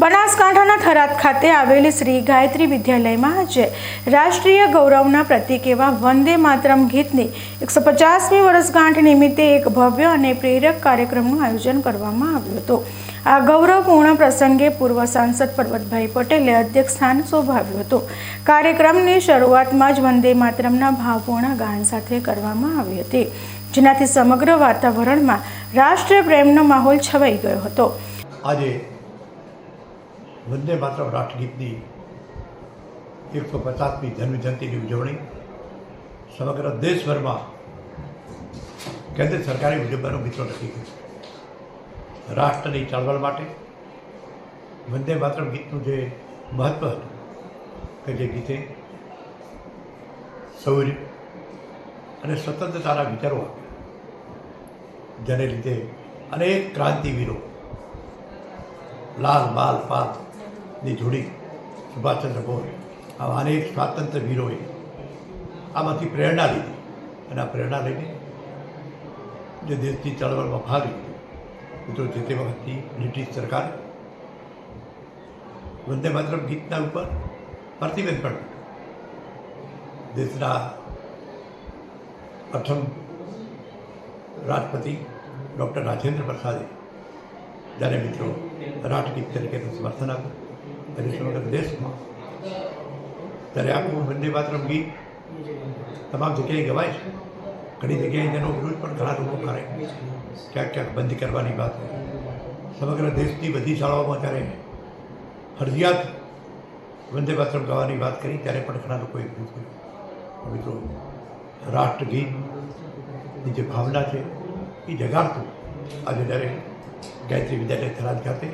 બનાસકાંઠાના થરાદ ખાતે આવેલી શ્રી ગાયત્રી વિદ્યાલયમાં આજે રાષ્ટ્રીય ગૌરવના પ્રતીક એવા વંદે માતરમ ગીતની એકસો પચાસમી વર્ષગાંઠ નિમિત્તે એક ભવ્ય અને પ્રેરક કાર્યક્રમનું આયોજન કરવામાં આવ્યું હતું. આ ગૌરવપૂર્ણ પ્રસંગે પૂર્વ સાંસદ પર્વતભાઈ પટેલે અધ્યક્ષ સ્થાન શોભાવ્યું હતું. કાર્યક્રમની શરૂઆતમાં જ વંદે માતરમના ભાવપૂર્ણ ગાન સાથે કરવામાં આવી હતી, જેનાથી સમગ્ર વાતાવરણમાં રાષ્ટ્રીય પ્રેમનો માહોલ છવાઈ ગયો હતો. આજે વંદે માતરમ રાષ્ટ્રગીતની એકસો પચાસમી જન્મજયંતિની ઉજવણી. સમગ્ર દેશભરમાં કેન્દ્ર સરકારે ઉજવવાનો મિત્રો નક્કી કર્યું. રાષ્ટ્રની ચળવળ માટે વંદે માતરમ ગીતનું જે મહત્ત્વ હતું, કે જે ગીતે શૌર્ય અને સ્વતંત્રતાના વિચારો જેને લીધે અનેક ક્રાંતિવીરો લાલ, બાલ પાલની જોડી સુભાષચંદ્ર બોઝ આવા અનેક સ્વાતંત્ર્ય વીરોએ આમાંથી પ્રેરણા લીધી અને આ પ્રેરણા લઈને જે દેશની ચળવળમાં ભાગ લીધો મિત્રો જે તે વખતની બ્રિટિશ સરકારે વંદે માતરમ ગીતના ઉપર પ્રતિબંધ પણ મૂક્યો. દેશના પ્રથમ રાષ્ટ્રપતિ ડૉક્ટર રાજેન્દ્ર પ્રસાદે જ્યારે મિત્રો રાષ્ટ્રગીત તરીકેનું સમર્થન આપ્યું અને સમગ્ર દેશમાં. ત્યારે આખું વંદે માતરમ ગીત તમામ જગ્યાએ ગવાય છે. ઘણી જગ્યાએ તેનો વિરોધ પણ ઘણા લોકો કરે. ક્યાંક ક્યાંક બંધ કરવાની વાત સમગ્ર દેશની બધી શાળાઓમાં ત્યારે ફરજિયાત વંદે માતરમ ગાવાની વાત કરી, ત્યારે પણ ઘણા લોકોએ વિરોધ કર્યો. મિત્રો રાષ્ટ્રગીતની જે ભાવના છે, એ જગાડતું. આજે જ્યારે ગાયત્રી વિદ્યાલય થરાદ ખાતે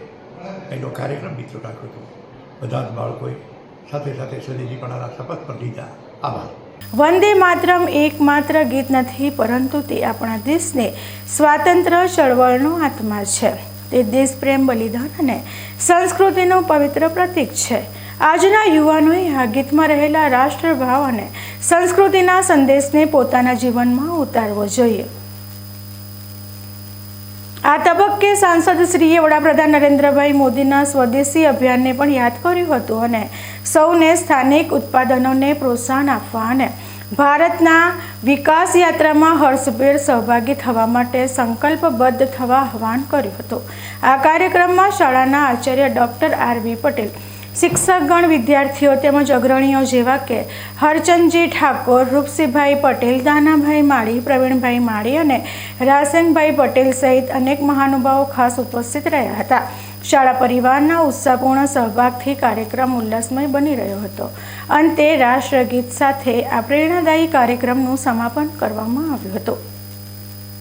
એનો કાર્યક્રમ મિત્રો રાખ્યો હતો. બધા જ બાળકોએ સાથે સાથે સ્વદેશીપણાના શપથ પણ લીધા. આભાર. વંદે માતરમ એકમાત્ર ગીત નથી, પરંતુ તે આપણા દેશને સ્વાતંત્ર્ય ચળવળનો આત્મા છે. તે દેશપ્રેમ બલિદાન અને સંસ્કૃતિનું પવિત્ર પ્રતીક છે. આજના યુવાનોએ આ ગીતમાં રહેલા રાષ્ટ્રભાવ અને સંસ્કૃતિના સંદેશને પોતાના જીવનમાં ઉતારવો જોઈએ. આ તબક્કે સાંસદ શ્રીએ વડાપ્રધાન નરેન્દ્રભાઈ મોદીના સ્વદેશી અભિયાનને પણ યાદ કર્યું હતું અને સૌને સ્થાનિક ઉત્પાદનોને પ્રોત્સાહન આપવા અને ભારતના વિકાસ યાત્રામાં હર્ષભેર સહભાગી થવા માટે સંકલ્પબદ્ધ થવા આહવાન કર્યું હતું. આ કાર્યક્રમમાં શાળાના આચાર્ય ડૉક્ટર આર પટેલ શિક્ષકગણ વિદ્યાર્થીઓ તેમજ અગ્રણીઓ જેવા કે હરચંદજી ઠાકોર, રૂપસીભાઈ પટેલ, દાનાભાઈ માળી, પ્રવીણભાઈ માળી અને રાસનભાઈ પટેલ સહિત અનેક મહાનુભાવો ખાસ ઉપસ્થિત રહ્યા હતા. શાળા પરિવારના ઉત્સાહપૂર્ણ સહભાગથી કાર્યક્રમ ઉલ્લાસમય બની રહ્યો હતો. અંતે રાષ્ટ્રગીત સાથે આ પ્રેરણાદાયી કાર્યક્રમનું સમાપન કરવામાં આવ્યું હતું.